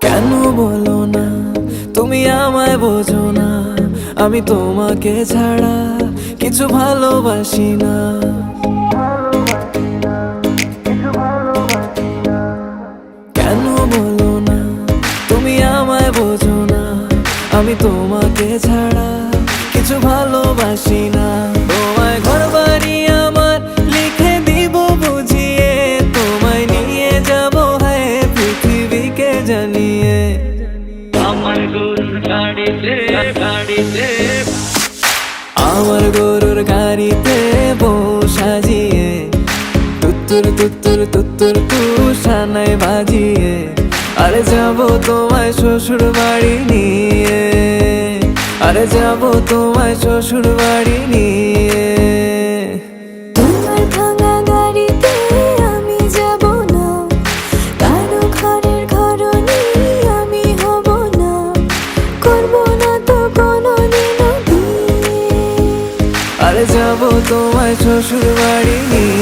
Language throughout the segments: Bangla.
কেন বলো না? তুমি আমায় বোঝো না। আমি তোমাকে ছাড়া কিছু ভালোবাসি না। কেন বলো না? তুমি আমায় বোঝো না। আমি তোমাকে ছাড়া কিছু ভালোবাসি না। তোমায় ঘর বাড়ি আমার লিখে দিব বুঝিয়ে। তোমায় নিয়ে যাব হ্যাঁ পৃথিবীকে জানিয়ে। আমার গরুর গাড়িতে গাড়িতে। আমার গরুর গাড়িতে বউ সাজিয়ে। তুত্তুর তুত্তুর তুত্তুর তু সানাই বাজিয়ে। আরে যাব তোমায় শ্বশুর বাড়ি নিয়ে। আরে যাব তোমায় শ্বশুর বাড়ি নিয়ে। তোমার ভাঙা গাড়িতে আমি যাব না। কারও ঘরের ঘরনি আমি হব না। করব না তো আরে যাব তোমায় শ্বশুর বাড়ি নিয়ে।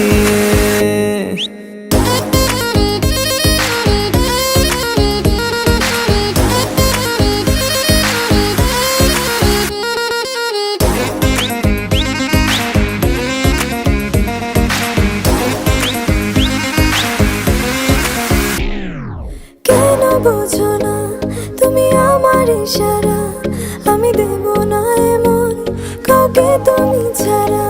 বোঝো না তুমি আমার ইশারা আমি দেব না এমন কাউকে তুমি ছাড়া।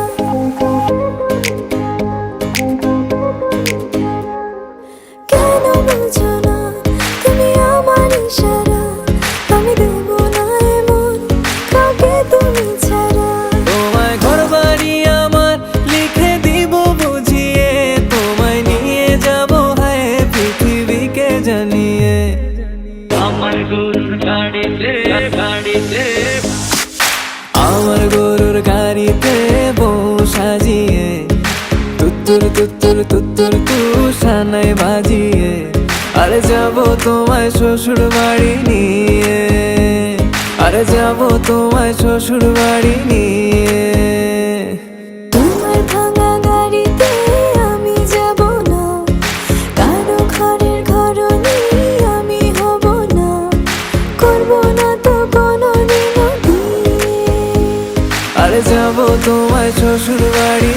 আমার গরুর গাড়িতে গাড়িতে। আমার গরুর গাড়িতে বউ সাজিয়ে তুত্তুর তুত্তুর তুত্তুর তু সানাই বাজিয়ে, আরে যাব তোমায় শ্বশুর বাড়ি নিয়ে। আরে যাব তোমায় শ্বশুর বাড়ি নিয়ে। শ্বশুর বাড়ি